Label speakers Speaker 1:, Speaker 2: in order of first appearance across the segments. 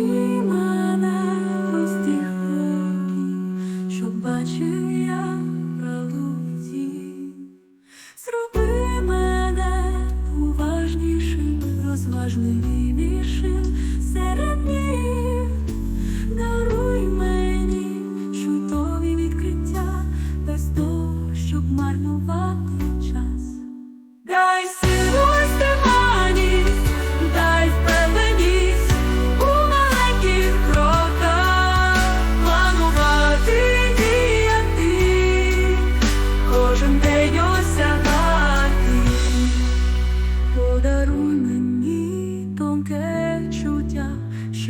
Speaker 1: ти мене ось тих років, що. Зроби мене уважнішим, розважливішим серед днів.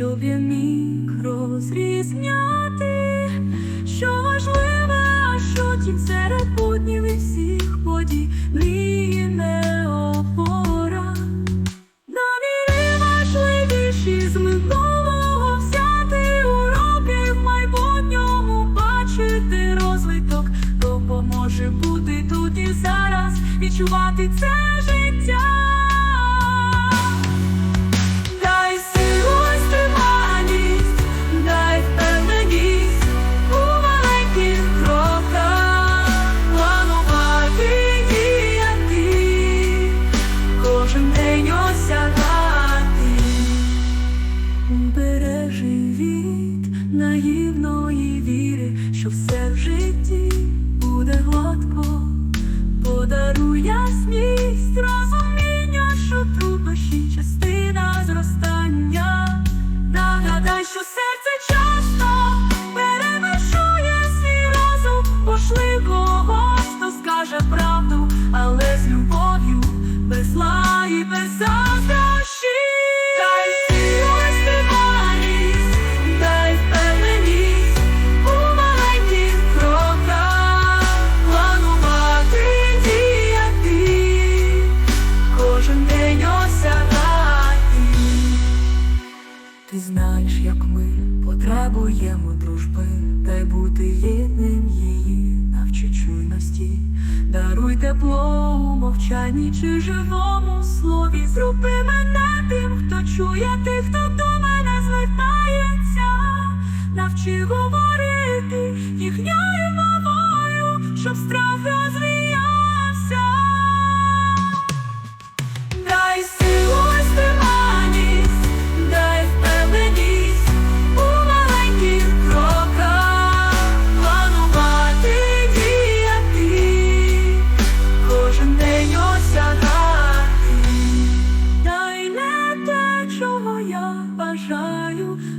Speaker 1: Щоб я міг розрізняти, що важливе, а що тінь серед буднів і всіх подій мрії не опора. Наміри важливіші з минулого взяти уроки в майбутньому бачити розвиток допоможе бути тут і зараз, відчувати це подаруй Ти знаєш, як ми потребуємо дружби, дай бути єдним її, навчи чуйності, даруй тепло у мовчанні чи живому слові. Зроби мене тим, хто чує тих, хто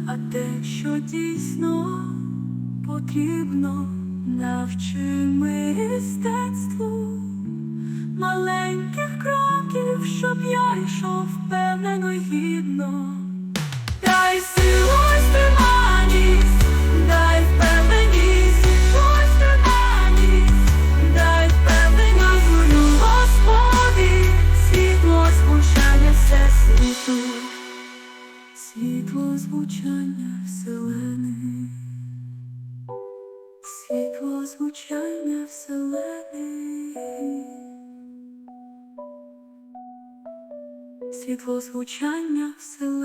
Speaker 1: а те, що дійсно потрібно, навчи мистецтву маленьких кроків, щоб я йшов впевнено світло звучання вселених. Світло звучання вселених, світло звучання вселених.